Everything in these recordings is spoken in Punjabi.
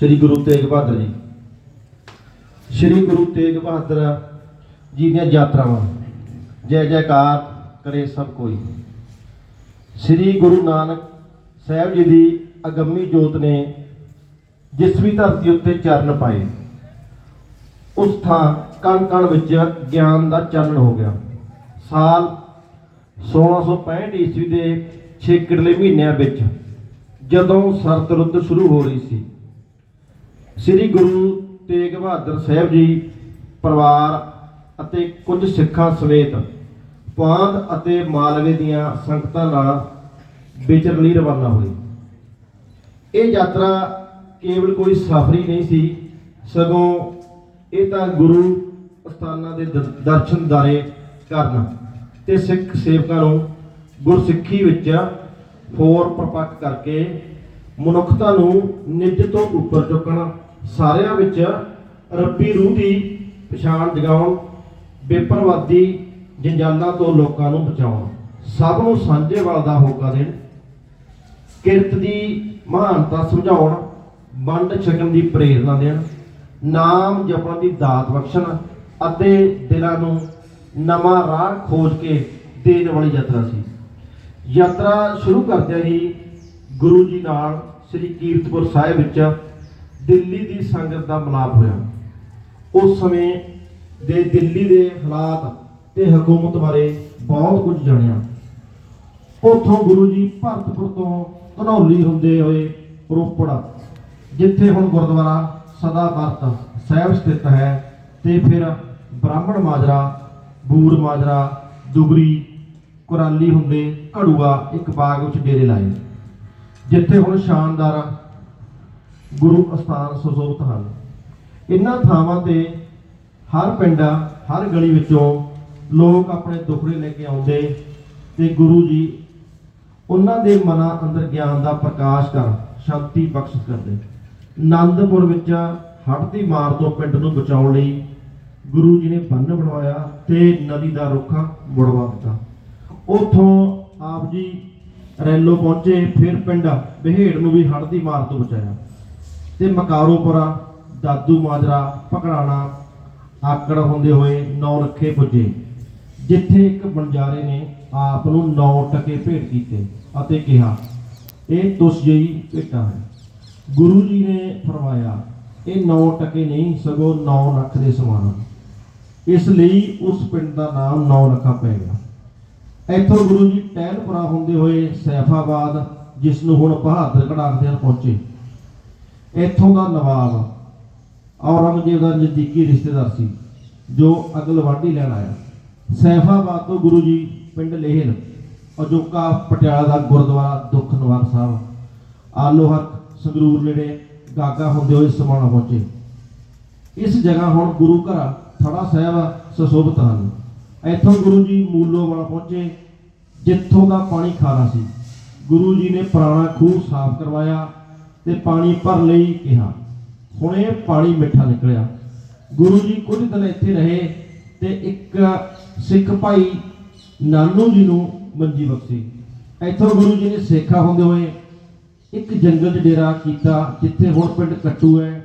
ਸ੍ਰੀ ਗੁਰੂ ਤੇਗ ਬਹਾਦਰ ਜੀ। ਸ੍ਰੀ ਗੁਰੂ ਤੇਗ ਬਹਾਦਰ ਜੀ ਦੀਆਂ ਯਾਤਰਾਵਾਂ। ਜੈ ਜੈਕਾਰ ਕਰੇ ਸਭ ਕੋਈ। ਸ੍ਰੀ ਗੁਰੂ ਨਾਨਕ ਸਾਹਿਬ ਜੀ ਦੀ ਅਗੰਮੀ ਜੋਤ ਨੇ ਜਿਸ ਵੀ ਧਰਤੀ ਉੱਤੇ ਚਰਨ ਪਾਏ, ਉਸ ਥਾਂ ਕਣ ਕਣ ਵਿੱਚ ਗਿਆਨ ਦਾ ਚਾਨਣ ਹੋ ਗਿਆ। ਸਾਲ 1665 ਈਸਵੀ ਦੇ ਛੇਕੜਲੇ ਮਹੀਨਿਆਂ ਵਿੱਚ ਜਦੋਂ ਸਰਤ ਰੁੱਤ ਸ਼ੁਰੂ ਹੋ ਰਹੀ ਸੀ ਸ੍ਰੀ ਗੁਰੂ ਤੇਗ ਬਹਾਦਰ ਸਾਹਿਬ ਜੀ ਪਰਿਵਾਰ ਅਤੇ ਕੁਝ ਸਿੱਖਾਂ ਸਮੇਤ ਪਾਂਧ ਅਤੇ ਮਾਲਵੇ ਦੀਆਂ ਸੰਗਤਾਂ ਨਾਲ ਵਿਚਰਨ ਲਈ ਰਵਾਨਾ ਹੋਏ ਇਹ ਯਾਤਰਾ ਕੇਵਲ ਕੋਈ ਸਫ਼ਰੀ ਨਹੀਂ ਸੀ, ਸਗੋਂ ਇਹ ਤਾਂ ਗੁਰੂ ਸਥਾਨਾਂ ਦੇ ਦਰਸ਼ਨ ਦਾਰੇ ਕਰਨ ਤੇ ਸਿੱਖ ਸੇਵਕਾਂ ਨੂੰ ਗੁਰਸਿੱਖੀ ਵਿੱਚ ਹੋਰ ਪ੍ਰਪੱਕ ਕਰਕੇ ਮਨੁੱਖਤਾ ਨੂੰ ਨਿੱਜ ਤੋਂ ਉੱਪਰ ਚੁੱਕਣ, ਸਾਰਿਆਂ ਵਿੱਚ ਰੱਬੀ ਰੂਹ ਦੀ ਪਛਾਣ ਜਗਾਉਣ, ਬੇਪਰਵਾਦੀ ਜੰਜਾਲਾਂ ਤੋਂ ਲੋਕਾਂ ਨੂੰ ਬਚਾਉਣ। ਸਭ ਨੂੰ ਸਾਂਝੇ ਵੱਲ ਦਾ ਹੋਕਾ ਦੇਣ, ਕਿਰਤ ਦੀ ਮਹਾਨਤਾ ਸਮਝਾਉਣ, ਵੰਡ ਛਕਣ ਦੀ ਪ੍ਰੇਰਣਾ ਦੇਣ, ਨਾਮ ਜਪਣ ਦੀ ਦਾਤ ਬਖਸ਼ਣ ਅਤੇ ਦਿਲਾਂ ਨੂੰ ਨਵਾਂ ਰਾਹ ਖੋਜ ਕੇ ਦੇਣ ਵਾਲੀ ਯਾਤਰਾ ਸੀ। ਯਾਤਰਾ ਸ਼ੁਰੂ ਕਰਦਿਆਂ ਹੀ ਗੁਰੂ ਜੀ ਨਾਲ ਸ੍ਰੀ ਕੀਰਤਪੁਰ ਸਾਹਿਬ ਵਿੱਚ ਦਿੱਲੀ ਦੀ ਸੰਗਤ ਦਾ ਮਿਲਾਪ ਹੋਇਆ। ਉਸ ਸਮੇਂ ਦੇ ਦਿੱਲੀ ਦੇ ਹਾਲਾਤ ਤੇ ਹਕੂਮਤ ਬਾਰੇ ਬਹੁਤ ਕੁਝ ਜਾਣਿਆ। ਉੱਥੋਂ ਗੁਰੂ ਜੀ ਭਰਤਪੁਰ ਤੋਂ ਧਨੌਲੀ ਹੁੰਦੇ ਹੋਏ ਰੋਪੜ, ਜਿੱਥੇ ਹੁਣ ਗੁਰਦੁਆਰਾ ਸਦਾ ਵਰਤ ਸਾਹਿਬ ਸਥਿਤ ਹੈ ਤੇ ਫਿਰ ਬ੍ਰਾਹਮਣ ਮਾਜਰਾ, ਬੂਰ ਮਾਜਰਾ, ਦੁਗਰੀ, ਕੁਰਾਲੀ ਹੁੰਦੇ ਘੜੂਆ ਇੱਕ ਬਾਗ ਵਿੱਚ ਡੇਰੇ ਲਾਏ। ਜਿੱਥੇ ਹੁਣ ਸ਼ਾਨਦਾਰ ਗੁਰੂ ਅਸਥਾਨ ਸੁਸ਼ੋਭਿਤ ਹਨ। ਇਹਨਾਂ ਥਾਵਾਂ ਤੇ ਹਰ ਪਿੰਡ ਹਰ ਗਲੀ ਵਿੱਚੋਂ ਲੋਕ ਆਪਣੇ ਦੁਖੜੇ ਲੈ ਕੇ ਆਉਂਦੇ ਤੇ ਗੁਰੂ ਜੀ ਉਹਨਾਂ ਦੇ ਮਨਾਂ ਅੰਦਰ ਗਿਆਨ ਦਾ ਪ੍ਰਕਾਸ਼ ਕਰ ਸ਼ਾਂਤੀ ਬਖਸ਼ ਕਰਦੇ। ਆਨੰਦਪੁਰ ਵਿੱਚ ਹੜ੍ਹ ਦੀ ਮਾਰ ਤੋਂ ਪਿੰਡ ਨੂੰ ਬਚਾਉਣ ਲਈ ਗੁਰੂ ਜੀ ਨੇ ਬੰਨ ਬਣਵਾਇਆ ਤੇ ਨਦੀ ਦਾ ਰੁੱਖ ਮੁੜਵਾ ਦਿੱਤਾ। ਉਥੋਂ ਆਪ ਜੀ ਰੈਲੋ ਪਹੁੰਚੇ, ਫਿਰ ਪਿੰਡ ਬਹੇੜ ਨੂੰ ਵੀ ਹੜ੍ਹ ਦੀ ਮਾਰ ਤੋਂ ਬਚਾਇਆ। ਤੇ ਮਕਾਰੋਪੁਰਾ, ਦਾਦੂ ਮਾਜਰਾ ਪਕੜਾਣਾ ਆਕੜ ਹੁੰਦੇ ਹੋਏ ਨੌ ਲੱਖੇ ਪੁੱਜੇ, ਜਿੱਥੇ ਇੱਕ ਬੰਜਾਰੇ ਨੇ ਆਪ ਨੂੰ ਨੌ ਟਕੇ ਭੇਟ ਕੀਤੇ ਅਤੇ ਕਿਹਾ, ਇਹ ਤੁਸ ਜਿਹੀ ਭੇਟਾ ਹੈ ਗੁਰੂ ਜੀ ਨੇ ਫਰਮਾਇਆ, ਇਹ ਨੌ ਟਕੇ ਨਹੀਂ, ਸਗੋਂ ਨੌ ਲੱਖ ਦੇ ਸਮਾਨ ਇਸ ਲਈ ਉਸ ਪਿੰਡ ਦਾ ਨਾਮ ਨੌ ਲੱਖਾ ਪੈ ਗਿਆ। ਇੱਥੋਂ ਗੁਰੂ ਜੀ ਟਹਿਲਪੁਰਾ ਹੁੰਦੇ ਹੋਏ ਸੈਫਾਬਾਦ, ਜਿਸ ਨੂੰ ਹੁਣ ਬਹਾਦਰ ਕੜਾਕਦੇ ਹਨ ਪਹੁੰਚੇ। ਇੱਥੋਂ ਦਾ ਨਵਾਬ ਔਰੰਗਜ਼ੇਬ ਦਾ ਨਜ਼ਦੀਕੀ ਰਿਸ਼ਤੇਦਾਰ ਸੀ, ਜੋ ਅਗਲਵਾਡੀ ਲੈਣ ਆਇਆ। ਸੈਫਾਬਾਦ ਤੋਂ ਗੁਰੂ ਜੀ ਪਿੰਡ ਲੇਹਲ, ਅਜੋਕਾ ਪਟਿਆਲਾ ਦਾ ਗੁਰਦੁਆਰਾ ਦੁੱਖ ਨਿਵਾਰ ਸਾਹਿਬ ਆਲੋਹਕ ਸੰਗਰੂਰ ਨੇੜੇ ਗਾਗਾ ਹੁੰਦੇ ਹੋਏ ਸਮਾਣਾ ਪਹੁੰਚੇ। ਇਸ ਜਗ੍ਹਾ ਹੁਣ ਗੁਰੂ ਘਰ ਥੜਾ ਸਾਹਿਬ ਸੁਸ਼ੋਭਿਤ ਹਨ। ਇੱਥੋਂ ਗੁਰੂ ਜੀ ਮੂਲੋ ਵਾਲਾ ਪਹੁੰਚੇ ਜਿੱਥੋਂ ਦਾ ਪਾਣੀ ਖਾਰਾ ਸੀ। ਗੁਰੂ ਜੀ ਨੇ ਪੁਰਾਣਾ ਖੂਹ ਸਾਫ਼ ਕਰਵਾਇਆ ਤੇ ਪਾਣੀ ਭਰ ਲਈ ਕਿਹਾ, ਹੁਣ ਇਹ ਪਾਣੀ ਮਿੱਠਾ ਨਿਕਲਿਆ। ਗੁਰੂ ਜੀ ਕੁਝ ਦਿਨ ਇੱਥੇ ਰਹੇ ਤੇ ਇੱਕ ਸਿੱਖ ਭਾਈ ਨਾਨੂ ਜੀ ਨੂੰ ਮੰਜੀ ਬਖਸ਼ੀ। ਇੱਥੋਂ ਗੁਰੂ ਜੀ ਨੇ ਸੇਖਾ ਹੁੰਦੇ ਹੋਏ ਇੱਕ ਜੰਗਲ 'ਚ ਡੇਰਾ ਕੀਤਾ, ਜਿੱਥੇ ਹੁਣ ਪਿੰਡ ਕੱਟੂ ਹੈ।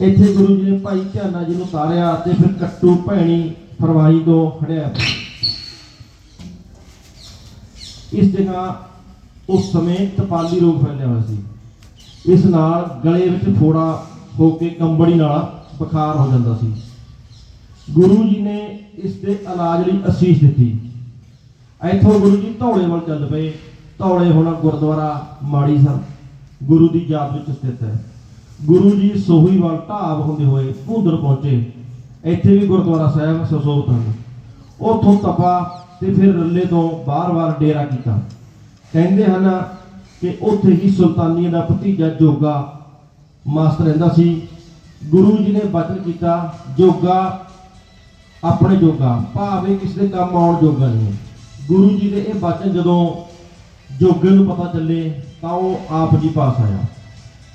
ਇੱਥੇ ਗੁਰੂ ਜੀ ਨੇ ਭਾਈ ਧਿਆਨਾ ਜੀ ਨੂੰ ਤਾਰਿਆ ਤੇ ਫਿਰ ਕੱਟੂ ਭੈਣੀ ਫਰਵਾਈ ਤੋਂ ਖੜਿਆ। ਇਸ ਜਗ੍ਹਾ ਉਸ ਸਮੇਂ ਤਪਾਲੀ ਰੋਗ ਫੈਲਿਆ ਹੋਇਆ ਸੀ। ਇਸ ਨਾਲ ਗਲੇ ਵਿੱਚ ਫੋੜਾ ਹੋ ਕੇ ਕੰਬੜੀ ਨਾਲ ਬੁਖਾਰ ਹੋ ਜਾਂਦਾ ਸੀ। ਗੁਰੂ ਜੀ ਨੇ ਇਸ ਦੇ ਇਲਾਜ ਲਈ ਅਸੀਸ ਦਿੱਤੀ। ਇੱਥੋਂ ਗੁਰੂ ਜੀ ਧੌਲੇ ਵੱਲ ਚੱਲ ਪਏ। ਧੌਲੇ ਹੁਣ ਗੁਰਦੁਆਰਾ ਮਾੜੀ ਸਾਹਿਬ ਗੁਰੂ ਦੀ ਯਾਦ ਵਿੱਚ ਸਥਿਤ ਹੈ। ਗੁਰੂ ਜੀ ਸੋਹੀ ਵੱਲ ਢਾਬ ਹੁੰਦੇ ਹੋਏ ਭੂੰਦਰ ਪਹੁੰਚੇ। ਇੱਥੇ ਵੀ ਗੁਰਦੁਆਰਾ ਸਾਹਿਬ ਸਸੋਤ ਹਨ। ਉੱਥੋਂ ਤਪਾ ਤੇ ਫਿਰ ਰੱਲੇ ਤੋਂ ਬਾਰ-ਬਾਰ ਡੇਰਾ ਕੀਤਾ। ਕਹਿੰਦੇ ਹਨ ਕਿ ਉੱਥੇ ਹੀ ਸੁਲਤਾਨੀਆਂ ਦਾ ਭਤੀਜਾ ਜੋਗਾ ਮਾਸਟਰ ਰਹਿੰਦਾ ਸੀ। ਗੁਰੂ ਜੀ ਨੇ ਬਚਨ ਕੀਤਾ, ਜੋਗਾ ਆਪਣੇ ਜੋਗਾ, ਭਾਵੇਂ ਕਿਸੇ ਦੇ ਕੰਮ ਆਉਣ ਜੋਗਾ ਨਹੀਂ। ਗੁਰੂ ਜੀ ਦੇ ਇਹ ਬਚਨ ਜਦੋਂ ਜੋਗੇ ਨੂੰ ਪਤਾ ਚੱਲੇ, ਤਾਂ ਉਹ ਆਪ ਜੀ ਪਾਸ ਆਇਆ।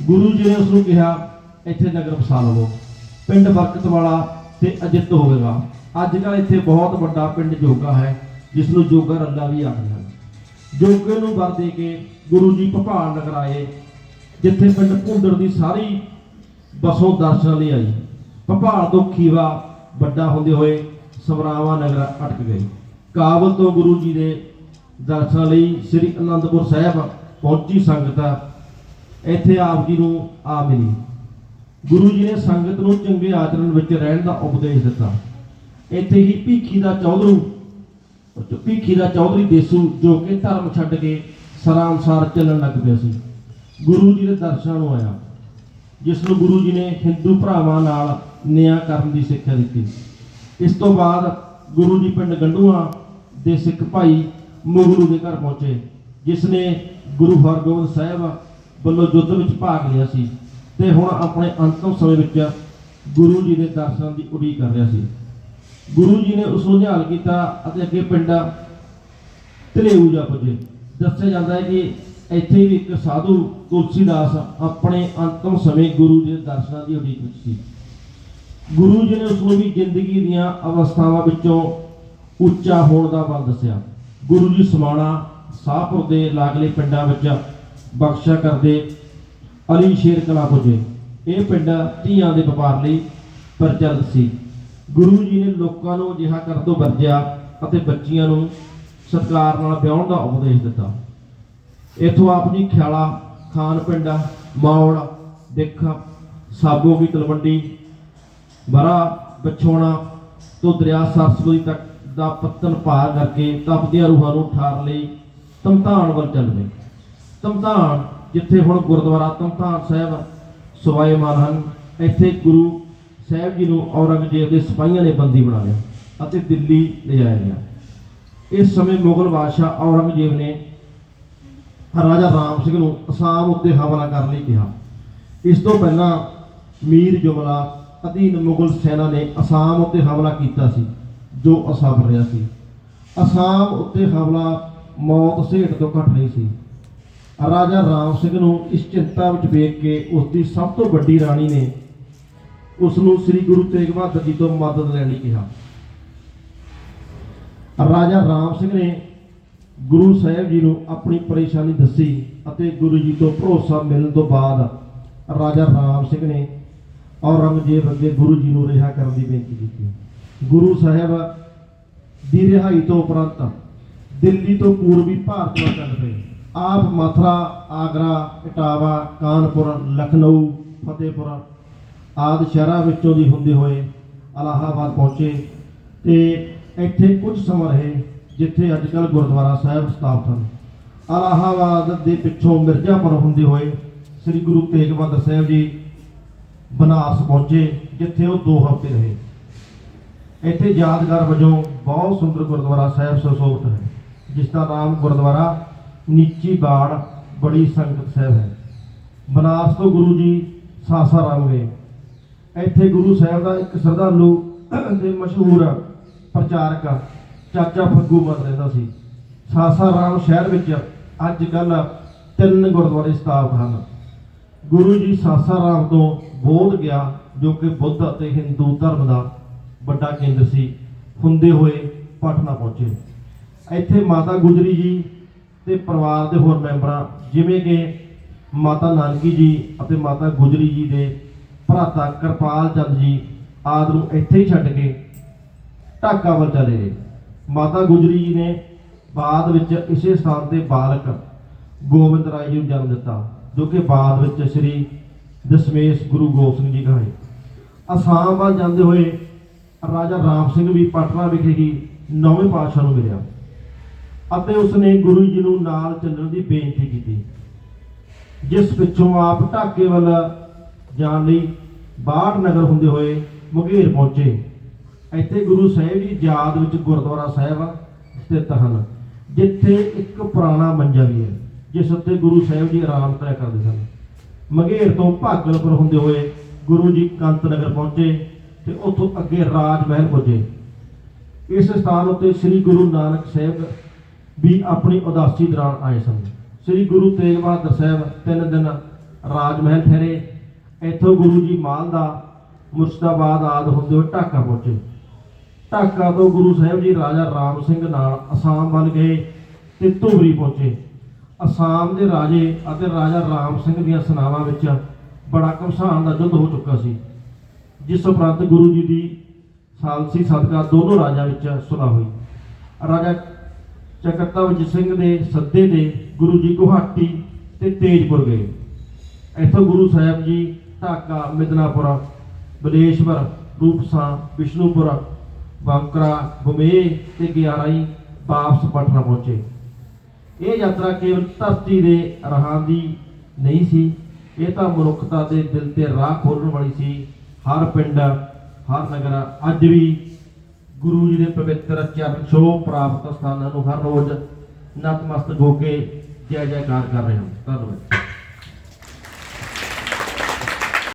ਗੁਰੂ ਜੀ ਨੇ ਉਸ ਨੂੰ ਕਿਹਾ, ਇੱਥੇ ਨਗਰ ਵਸਾ ਲਵੋ। ਪਿੰਡ ਬਰਕਤ ਵਾਲਾ ਤੇ ਅਜਿੱਤ ਹੋਵੇਗਾ। ਅੱਜ ਕੱਲ੍ਹ ਇੱਥੇ ਬਹੁਤ ਵੱਡਾ ਪਿੰਡ ਜੋਗਾ ਹੈ। ਜਿਸ ਨੂੰ ਜੋਗਾ ਰੱਲਾ ਵੀ ਆਖਦੇ ਹਨ। ਜੋਗੇ ਨੂੰ ਵਰ ਦੇ ਕੇ ਗੁਰੂ ਜੀ ਭਪਾਲ ਨਗਰ ਆਏ, ਜਿੱਥੇ ਪਿੰਡ ਭੁੰਦੜ ਦੀ ਸਾਰੀ ਬਸੋਂ ਦਰਸ਼ਨ ਲਈ ਆਈ। ਭਪਾਲ ਤੋਂ ਖੀਵਾ ਵੱਡਾ ਹੁੰਦੇ ਹੋਏ ਸਮਰਾਵਾ ਨਗਰ ਅਟਕ ਗਏ। ਕਾਬਲ ਤੋਂ ਗੁਰੂ ਜੀ ਦੇ ਦਰਸ਼ਨ ਲਈ ਸ੍ਰੀ ਅਨੰਦਪੁਰ ਸਾਹਿਬ ਪਹੁੰਚੀ ਸੰਗਤ ਇੱਥੇ ਆਪ ਜੀ ਨੂੰ ਆ ਮਿਲੀ। ਗੁਰੂ ਜੀ ਨੇ ਸੰਗਤ ਨੂੰ ਚੰਗੇ ਆਚਰਣ ਵਿੱਚ ਰਹਿਣ ਦਾ ਉਪਦੇਸ਼ ਦਿੱਤਾ। ਇੱਥੇ ਹੀ ਭੀਖੀ ਦਾ ਚੌਧਰੂ ਭੀਖੀ ਦਾ ਚੌਧਰੀ ਦੇਸੂ ਜੋ ਕਿ ਧਰਮ ਛੱਡ ਕੇ ਸਰਾਂ ਚੱਲਣ ਲੱਗ ਪਿਆ ਸੀ, ਗੁਰੂ ਜੀ ਦੇ ਦਰਸ਼ਨਾਂ ਨੂੰ ਆਇਆ ਜਿਸ ਨੂੰ ਗੁਰੂ ਜੀ ਨੇ ਹਿੰਦੂ ਭਰਾਵਾਂ ਨਾਲ ਨਿਆਂ ਕਰਨ ਦੀ ਸਿੱਖਿਆ ਦਿੱਤੀ। ਇਸ ਤੋਂ ਬਾਅਦ ਗੁਰੂ ਜੀ ਪਿੰਡ ਗੰਡੂਆਂ ਦੇ ਸਿੱਖ ਭਾਈ ਮੁਗਲੂ ਦੇ ਘਰ ਪਹੁੰਚੇ ਜਿਸ ਨੇ ਗੁਰੂ ਹਰਗੋਬਿੰਦ ਸਾਹਿਬ ਵੱਲੋਂ ਯੁੱਧ ਵਿੱਚ ਭਾਗ ਲਿਆ ਸੀ ਤੇ ਹੁਣ ਆਪਣੇ ਅੰਤਮ ਸਮੇਂ ਵਿੱਚ ਗੁਰੂ ਜੀ ਦੇ ਦਰਸ਼ਨਾਂ ਦੀ ਉਡੀਕ ਕਰ ਰਿਹਾ ਸੀ। ਗੁਰੂ ਜੀ ਨੇ ਉਸ ਨੂੰ ਨਿਹਾਲ ਕੀਤਾ ਅਤੇ ਅੱਗੇ ਪਿੰਡ ਤਲੇਊ ਜਾ ਪੁੱਜੇ। ਦੱਸਿਆ ਜਾਂਦਾ ਹੈ ਕਿ ਇੱਥੇ ਵੀ ਇੱਕ ਸਾਧੂ ਤੁਲਸੀਦਾਸ ਆਪਣੇ ਅੰਤਮ ਸਮੇਂ ਗੁਰੂ ਦੇ ਦਰਸ਼ਨਾਂ ਦੀ ਉਡੀਕ ਵਿੱਚ ਸੀ। ਗੁਰੂ ਜੀ ਨੇ ਉਸ ਨੂੰ ਵੀ ਜ਼ਿੰਦਗੀ ਦੀਆਂ ਅਵਸਥਾਵਾਂ ਵਿੱਚੋਂ ਉੱਚਾ ਹੋਣ ਦਾ ਬਲ ਦੱਸਿਆ। ਗੁਰੂ ਜੀ ਸਮਾਣਾ, ਸਾਹਪੁਰ ਦੇ ਲਾਗਲੇ ਪਿੰਡਾਂ ਵਿੱਚ ਬਖਸ਼ਾ ਕਰਦੇ ਅਲੀ ਸ਼ੇਰ ਕਲਾ ਪੁੱਜੇ। ਇਹ ਪਿੰਡ ਧੀਆਂ ਦੇ ਵਪਾਰ ਲਈ ਪ੍ਰਚਲਿਤ ਸੀ। ਗੁਰੂ ਜੀ ਨੇ ਲੋਕਾਂ ਨੂੰ ਅਜਿਹਾ ਕਰਨ ਤੋਂ ਵਰਜਿਆ ਅਤੇ ਬੱਚੀਆਂ ਨੂੰ ਸਰਕਾਰ ਨਾਲ ਵਿਆਹਣ ਦਾ ਉਪਦੇਸ਼ ਦਿੱਤਾ। ਇਥੋਂ ਆਪ ਜੀ ਖਿਆਲਾ, ਖਾਨ ਪਿੰਡ ਮੌੜ ਦਿੱਖ ਸਾਬੋ ਵੀ ਤਲਵੰਡੀ ਬਰਾ ਬਛੋਣਾ ਤੋਂ ਦਰਿਆ ਸਰਸਵਤੀ ਤੱਕ ਦਾ ਪੱਤਨ ਪਾਰ ਕਰਕੇ ਤਪਦੀਆਂ ਰੂਹਾਂ ਨੂੰ ਠਾਰ ਲਈ ਤਮਤਾਨ ਵੱਲ ਚੱਲ ਪਏ। ਤਮਤਾਨ ਜਿੱਥੇ ਹੁਣ ਗੁਰਦੁਆਰਾ ਤਮਤਾਨ ਸਾਹਿਬ ਸਵਾਏਮਾਨ ਹਨ, ਇੱਥੇ ਗੁਰੂ ਸਾਹਿਬ ਜੀ ਨੂੰ ਔਰੰਗਜ਼ੇਬ ਦੇ ਸਿਪਾਹੀਆਂ ਨੇ ਬੰਦੀ ਬਣਾ ਲਿਆ ਅਤੇ ਦਿੱਲੀ ਲਿਜਾਇਆ ਗਿਆ। ਇਸ ਸਮੇਂ ਮੁਗਲ ਬਾਦਸ਼ਾਹ ਔਰੰਗਜ਼ੇਬ ਨੇ ਰਾਜਾ ਰਾਮ ਸਿੰਘ ਨੂੰ ਅਸਾਮ ਉੱਤੇ ਹਮਲਾ ਕਰਨ ਲਈ ਕਿਹਾ। ਇਸ ਤੋਂ ਪਹਿਲਾਂ ਮੀਰ ਜੁਮਲਾ ਅਧੀਨ ਮੁਗਲ ਸੈਨਾ ਨੇ ਅਸਾਮ ਉੱਤੇ ਹਮਲਾ ਕੀਤਾ ਸੀ, ਜੋ ਅਸਫਲ ਰਿਹਾ ਸੀ। ਅਸਾਮ ਉੱਤੇ ਹਮਲਾ ਮੌਤ ਸੇਠ ਤੋਂ ਘੱਟ ਨਹੀਂ ਸੀ। ਰਾਜਾ ਰਾਮ ਸਿੰਘ ਨੂੰ ਇਸ ਚਿੰਤਾ ਵਿੱਚ ਵੇਖ ਕੇ ਉਸ ਦੀ ਸਭ ਤੋਂ ਵੱਡੀ ਰਾਣੀ ਨੇ ਉਸ ਨੂੰ ਸ੍ਰੀ ਗੁਰੂ ਤੇਗ ਬਹਾਦਰ ਜੀ ਤੋਂ ਮਦਦ ਲੈਣ ਲਈ ਕਿਹਾ। ਰਾਜਾ ਰਾਮ ਸਿੰਘ ਨੇ ਗੁਰੂ ਸਾਹਿਬ ਜੀ ਨੂੰ ਆਪਣੀ ਪਰੇਸ਼ਾਨੀ ਦੱਸੀ ਅਤੇ ਗੁਰੂ ਜੀ ਤੋਂ ਭਰੋਸਾ ਮਿਲਣ ਤੋਂ ਬਾਅਦ ਰਾਜਾ ਰਾਮ ਸਿੰਘ ਨੇ ਔਰੰਗਜ਼ੇਬ ਅੱਗੇ ਗੁਰੂ ਜੀ ਨੂੰ ਰਿਹਾ ਕਰਨ ਦੀ ਬੇਨਤੀ ਕੀਤੀ। ਗੁਰੂ ਸਾਹਿਬ ਦੀ ਰਿਹਾਈ ਤੋਂ ਉਪਰੰਤ ਦਿੱਲੀ ਤੋਂ ਪੂਰਬੀ ਭਾਰਤ ਵੱਲ ਚੱਲ ਪਏ। ਆਪ ਮਥੁਰਾ, ਆਗਰਾ, ਇਟਾਵਾ, ਕਾਨਪੁਰ, ਲਖਨਊ, ਫਤਿਹਪੁਰ ਆਦਿ ਸ਼ਹਿਰਾਂ ਵਿੱਚੋਂ ਦੀ ਹੁੰਦੇ ਹੋਏ ਅਲਾਹਾਬਾਦ ਪਹੁੰਚੇ ਤੇ ਇੱਥੇ ਕੁਝ ਸਮਾਂ ਰਹੇ ਜਿੱਥੇ ਅੱਜ ਕੱਲ੍ਹ ਗੁਰਦੁਆਰਾ ਸਾਹਿਬ ਸਥਾਪਿਤ ਹਨ। ਅਲਾਹਾਬਾਦ ਦੇ ਪਿੱਛੋਂ ਮਿਰਜ਼ਾਪੁਰ ਹੁੰਦੇ ਹੋਏ ਸ੍ਰੀ ਗੁਰੂ ਤੇਗ ਬਹਾਦਰ ਸਾਹਿਬ ਜੀ ਬਨਾਰਸ ਪਹੁੰਚੇ, ਜਿੱਥੇ ਉਹ 2 ਹਫ਼ਤੇ ਰਹੇ। ਇੱਥੇ ਯਾਦਗਾਰ ਵਜੋਂ ਬਹੁਤ ਸੁੰਦਰ ਗੁਰਦੁਆਰਾ ਸਾਹਿਬ ਸੁਸ਼ੋਭਿਤ ਹੈ, ਜਿਸ ਦਾ ਨਾਮ ਗੁਰਦੁਆਰਾ ਨੀਚੀ ਬਾੜ ਬੜੀ ਸੰਗਤ ਸਾਹਿਬ ਹੈ। ਬਨਾਰਸ ਤੋਂ ਗੁਰੂ ਜੀ ਸਾਸਾ ਸਾਸਾਰਾਮ ਗਏ। ਇੱਥੇ ਗੁਰੂ ਸਾਹਿਬ ਦਾ ਇੱਕ ਸ਼ਰਧਾਲੂ ਤੇ ਮਸ਼ਹੂਰ ਪ੍ਰਚਾਰਕ ਚਾਚਾ ਫੱਗੂ ਮਤ ਰਹਿੰਦਾ ਸੀ। ਸਾਸਾਰਾਮ ਸ਼ਹਿਰ ਵਿੱਚ ਅੱਜ ਕੱਲ ਤਿੰਨ ਗੁਰਦੁਆਰੇ ਸਥਾਪਿਤ ਹਨ। ਗੁਰੂ ਜੀ ਸਾਸਾਰਾਮ ਤੋਂ ਬੋਧ ਗਿਆ, ਜੋ ਕਿ ਬੁੱਧ ਅਤੇ ਹਿੰਦੂ ਧਰਮ ਦਾ ਵੱਡਾ ਕੇਂਦਰ ਸੀ। ਹੁੰਦੇ ਹੋਏ ਪਟਨਾ ਪਹੁੰਚੇ। ਇੱਥੇ ਮਾਤਾ ਗੁਜਰੀ ਜੀ ਤੇ ਪਰਿਵਾਰ ਦੇ ਹੋਰ ਮੈਂਬਰਾਂ ਜਿਵੇਂ ਕਿ ਮਾਤਾ ਨਾਨਕੀ ਜੀ ਅਤੇ ਮਾਤਾ ਗੁਜਰੀ ਜੀ ਦੇ ਭਰਾਤਾ ਕਿਰਪਾਲ ਚੰਦ ਜੀ ਆਦਿ ਨੂੰ ਇੱਥੇ ਹੀ ਛੱਡ ਕੇ ਢਾਕਾ ਵੱਲ ਚਲੇ ਗਏ। ਮਾਤਾ ਗੁਜਰੀ ਜੀ ਨੇ ਬਾਅਦ ਵਿੱਚ ਇਸੇ ਸਥਾਨ ਤੇ ਬਾਲਕ ਗੋਬਿੰਦ ਰਾਏ ਜੀ ਨੂੰ ਜਨਮ ਦਿੱਤਾ, ਜੋ ਕਿ ਬਾਅਦ ਵਿੱਚ ਸ੍ਰੀ ਦਸ਼ਮੇਸ਼ ਗੁਰੂ ਗੋਬਿੰਦ ਸਿੰਘ ਜੀ ਕਹਾਏ। ਅਸਾਮ ਵੱਲ ਜਾਂਦੇ ਹੋਏ ਰਾਜਾ ਰਾਮ ਸਿੰਘ ਵੀ ਪਟਨਾ ਵਿਖੇ ਹੀ ਨੌਵੇਂ ਪਾਤਸ਼ਾਹ ਨੂੰ ਮਿਲਿਆ ਅਤੇ ਉਸਨੇ ਗੁਰੂ ਜੀ ਨੂੰ ਨਾਲ ਚੱਲਣ ਦੀ ਬੇਨਤੀ ਕੀਤੀ, ਜਿਸ ਪਿੱਛੋਂ ਆਪ ਢਾਕੇ ਵੱਲ ਜਾਣ ਲਈ ਬਾੜ ਨਗਰ ਹੁੰਦੇ ਹੋਏ ਮੁਗੇਰ ਪਹੁੰਚੇ। ਇੱਥੇ ਗੁਰੂ ਸਾਹਿਬ ਦੀ ਯਾਦ ਵਿੱਚ ਗੁਰਦੁਆਰਾ ਸਾਹਿਬ ਸਥਿਤ ਹਨ, ਜਿੱਥੇ ਇੱਕ ਪੁਰਾਣਾ ਮੰਜਾ ਵੀ ਹੈ, ਜਿਸ ਉੱਤੇ ਗੁਰੂ ਸਾਹਿਬ ਜੀ ਆਰਾਮ ਕਰਿਆ ਕਰਦੇ ਸਨ। ਮਗੇਰ ਤੋਂ ਭਾਗਲਪੁਰ ਹੁੰਦੇ ਹੋਏ ਗੁਰੂ ਜੀ ਕੰਤ ਨਗਰ ਪਹੁੰਚੇ ਤੇ ਉੱਥੋਂ ਅੱਗੇ ਰਾਜ ਮਹਿਲ ਪੁੱਜੇ। ਇਸ ਸਥਾਨ ਉੱਤੇ ਸ੍ਰੀ ਗੁਰੂ ਨਾਨਕ ਸਾਹਿਬ ਵੀ ਆਪਣੀ ਉਦਾਸੀ ਦੌਰਾਨ ਆਏ ਸਨ। ਸ੍ਰੀ ਗੁਰੂ ਤੇਗ ਬਹਾਦਰ ਸਾਹਿਬ ਤਿੰਨ ਦਿਨ ਰਾਜ ਮਹਿਲ ਠਹਿਰੇ ਇੱਥੋਂ ਗੁਰੂ ਜੀ ਮਾਲਦਾ ਮੁਰਸ਼ਿਦਾਬਾਦ ਆਦ ਹੁੰਦੇ ਹੋਏ ਢਾਕਾ ਪਹੁੰਚੇ। ਢਾਕਾ ਤੋਂ ਗੁਰੂ ਸਾਹਿਬ ਜੀ ਰਾਜਾ ਰਾਮ ਸਿੰਘ ਨਾਲ ਅਸਾਮ ਵੱਲ ਗਏ ਤੇ ਧੂਬਰੀ ਪਹੁੰਚੇ। ਅਸਾਮ ਦੇ ਰਾਜੇ ਅਤੇ ਰਾਜਾ ਰਾਮ ਸਿੰਘ ਦੀਆਂ ਸਨਾਵਾਂ ਵਿੱਚ ਬੜਾ ਘਮਸਾਨ ਦਾ ਯੁੱਧ ਹੋ ਚੁੱਕਾ ਸੀ, ਜਿਸ ਉਪਰੰਤ ਗੁਰੂ ਜੀ ਦੀ ਸਾਲਸੀ ਸਦਕਾ ਦੋਨੋਂ ਰਾਜਾਂ ਵਿੱਚ ਸੁਲ੍ਹਾ ਹੋਈ। ਰਾਜਾ ਚਕਰਤਾ ਵਜੀਤ ਸਿੰਘ ਦੇ ਸੱਦੇ ਤੇ ਗੁਰੂ ਜੀ ਗੁਹਾਟੀ ਤੇ ਤੇਜਪੁਰ ਗਏ। ਇੱਥੋਂ ਗੁਰੂ ਸਾਹਿਬ ਜੀ ਢਾਕਾ, ਮਿਦਨਾਪੁਰ, ਬਲੇਸ਼ਵਰ, ਰੂਪਸਾ, ਵਿਸ਼ਨੂਪੁਰ, ਬਾਂਕਰਾ, ਬੁਮੇ ਤੇ ਗਿਆਰਾਈ ਵਾਪਸ ਪਟਨਾ ਪਹੁੰਚੇ। ਇਹ ਯਾਤਰਾ ਕੇਵਲ ਧਰਤੀ ਦੇ ਰਾਹਾਂ ਦੀ ਨਹੀਂ ਸੀ, ਇਹ ਤਾਂ ਮਨੁੱਖਤਾ ਦੇ ਦਿਲ ਤੇ ਰਾਹ ਖੋਲਣ ਵਾਲੀ ਸੀ। ਹਰ ਪਿੰਡ, ਹਰ ਨਗਰ, ਅੱਜ ਵੀ ਗੁਰੂ ਜੀ ਦੇ ਪਵਿੱਤਰ ਚਰਨ ਛੋਹ ਪ੍ਰਾਪਤ ਸਥਾਨਾਂ ਨੂੰ ਹਰ ਰੋਜ਼ ਨਤਮਸਤਕ ਹੋ ਕੇ ਜੈ ਜੈਕਾਰ ਕਰ ਰਹੇ ਹਾਂ ਧੰਨਵਾਦ।